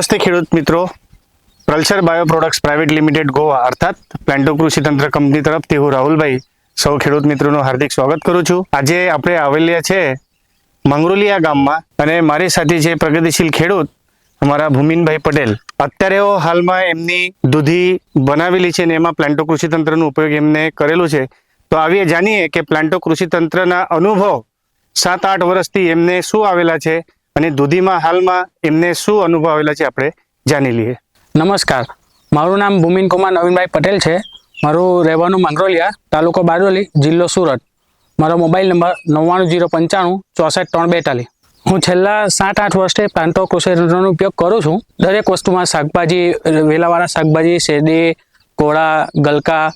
નમસ્તે ખેડૂત મિત્રો. પ્રલસર bio products private limited Goa અર્થાત પ્લાન્ટો કૃષિ તંત્ર કંપની તરફથી હું રાહુલભાઈ સૌ ખેડૂત મિત્રોનું હાર્દિક સ્વાગત કરું છું. આજે આપણે આવેલા છે મંગરોલિયા ગામમાં અને મારી સાથે છે પ્રગતિશીલ ખેડૂત અમારા ભૂમિનભાઈ પટેલ. અત્યારે હાલમાં એમની દૂધી બનાવેલી છે ને એમાં પ્લાન્ટો કૃષિ તંત્રનો ઉપયોગ એમને કરેલું છે. તો આવીએ જાણીએ કે પ્લાન્ટો કૃષિ તંત્રના અનુભવ સાત આઠ વર્ષથી એમને શું આવેલા છે અને દૂધીમાં હાલમાં એમને શું અનુભવ આવેલા છે આપણે જાણી લઈએ. નમસ્કાર. મારું નામ ભૂમિન કુમાર નવીનભાઈ પટેલ છે. મારું રહેવાનું માંગરોલિયા, તાલુકો બારડોલી, જિલ્લો સુરત. મારો મોબાઈલ નંબર નવ્વાણું જીરો પંચાણું, ચોસઠ ત્રણ બેતાલીસ. હું છેલ્લા સાત આઠ વર્ષથી પ્લાન્ટો કૃષિનો ઉપયોગ કરું છું. દરેક વસ્તુમાં શાકભાજી વેલાવાળા શાકભાજી, શેરડી, કોળા, ગલકા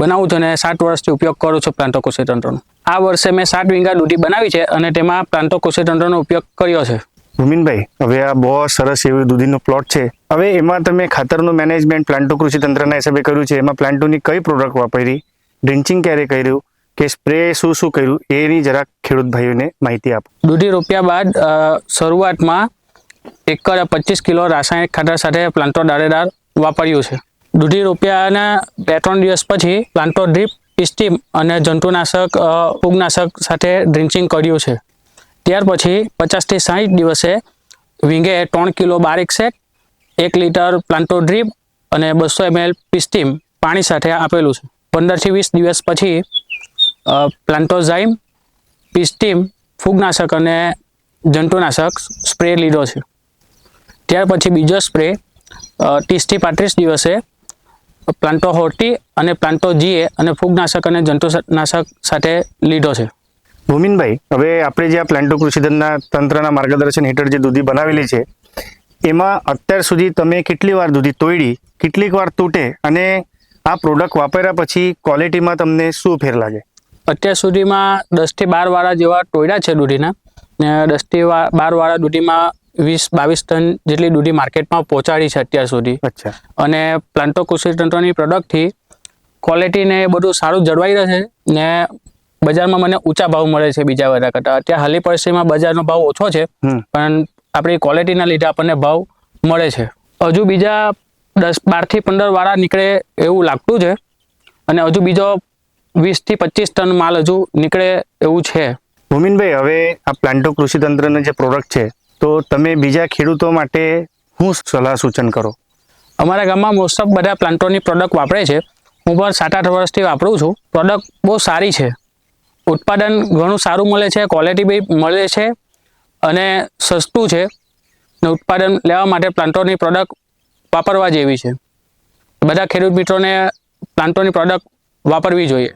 બનાવું છું અને સાત વર્ષથી ઉપયોગ કરું છું પ્લાન્ટો કૃષિ તંત્રનો આ વર્ષે મેં સાત વીંગા દૂધી બનાવી છે અને તેમાં પ્લાન્ટો કૃષિ તંત્રનો ઉપયોગ કર્યો છે. ભૂમિનભાઈ હવે આ બહુ સરસ એવું દૂધીનો પ્લોટ છે. હવે એમાં તમે ખાતરનું મેનેજમેન્ટ પ્લાન્ટો કૃષિ તંત્રના હિસાબે કર્યું છે. એમાં પ્લાન્ટોની કઈ પ્રોડક્ટ વાપરી? ડ્રિન્ચિંગ ક્યારે કર્યું? કે સ્પ્રે શું શું કર્યું? એની જરાક ખેડૂત ભાઈઓને માહિતી આપો. દૂધી રોપ્યા બાદ શરૂઆતમાં એકર પચીસ કિલો રાસાયણિક ખાતર સાથે પ્લાન્ટો દારેદાર વાપર્યું છે. દૂધી રૂપિયાના બે ત્રણ દિવસ પછી પ્લાન્ટો ડ્રીપ પિસ્ટીમ અને જંતુનાશક ફૂગનાશક સાથે ડ્રિન્ચિંગ કર્યું છે. ત્યાર પછી પચાસથી સાહીઠ દિવસે વિંગે ત્રણ કિલો બારીક સેટ, એક લીટર પ્લાન્ટો ડ્રીપ અને બસો એમએલ પિસ્ટીમ પાણી સાથે આપેલું છે. પંદરથી વીસ દિવસ પછી પ્લાન્ટોઝાઇમ પિસ્ટીમ ફૂગનાશક અને જંતુનાશક સ્પ્રે લીધો છે. ત્યાર પછી બીજો સ્પ્રે ત્રીસથી પાંત્રીસ દિવસે પ્લાન્ટો હોર્ટી અને પ્લાન્ટો જીએ અને ફૂગનાશક અને જંતુનાશક સાથે લીધો છે. ભૂમિનભાઈ હવે આપણે જે આ પ્લાન્ટો કૃષિધનના તંત્રના માર્ગદર્શન હેઠળ જે દૂધી બનાવેલી છે એમાં અત્યાર સુધી તમે કેટલી વાર દૂધી તોડી કેટલીક વાર તૂટે અને આ પ્રોડક્ટ વાપર્યા પછી ક્વોલિટીમાં તમને શું ફેર લાગે? અત્યાર સુધીમાં દસથી બાર વાળા જેવા ટોયડા છે દૂધીના ને દસથી બાર વાળા દૂધીમાં વીસ બાવીસ ટન જેટલી દૂધી માર્કેટમાં પહોંચાડી છે અત્યાર સુધી. અને પ્લાન્ટો કૃષિ તંત્રની પ્રોડક્ટથી ક્વોલિટીને એ બધું સારું જળવાઈ રહે છે ને બજારમાં મને ઊંચા ભાવ મળે છે બીજા બધા કરતાં. અત્યારે હાલની પરિસ્થિતિમાં બજારનો ભાવ ઓછો છે પણ આપણી ક્વોલિટીના લીધે આપણને ભાવ મળે છે. હજુ બીજા દસ બારથી પંદર વાળા નીકળે એવું લાગતું છે અને હજુ બીજો વીસથી પચીસ ટન માલ હજુ નીકળે એવું છે. ભૂમિનભાઈ હવે આ પ્લાન્ટો કૃષિ તંત્રના જે પ્રોડક્ટ છે તો તમે બીજા ખેડૂતો માટે હું સલાહ સૂચન કરો? અમારા ગામમાં મોસ્ટ ઓફ બધા પ્લાન્ટોની પ્રોડક્ટ વાપરે છે. હું પણ સાત આઠ વર્ષથી વાપરું છું. પ્રોડક્ટ બહુ સારી છે. ઉત્પાદન ઘણું સારું મળે છે ક્વોલિટી બી મળે છે અને સસ્તું છે. ને ઉત્પાદન લેવા માટે પ્લાન્ટોની પ્રોડક્ટ વાપરવા જેવી છે. બધા ખેડૂત મિત્રોને પ્લાન્ટોની પ્રોડક્ટ વાપરવી જોઈએ.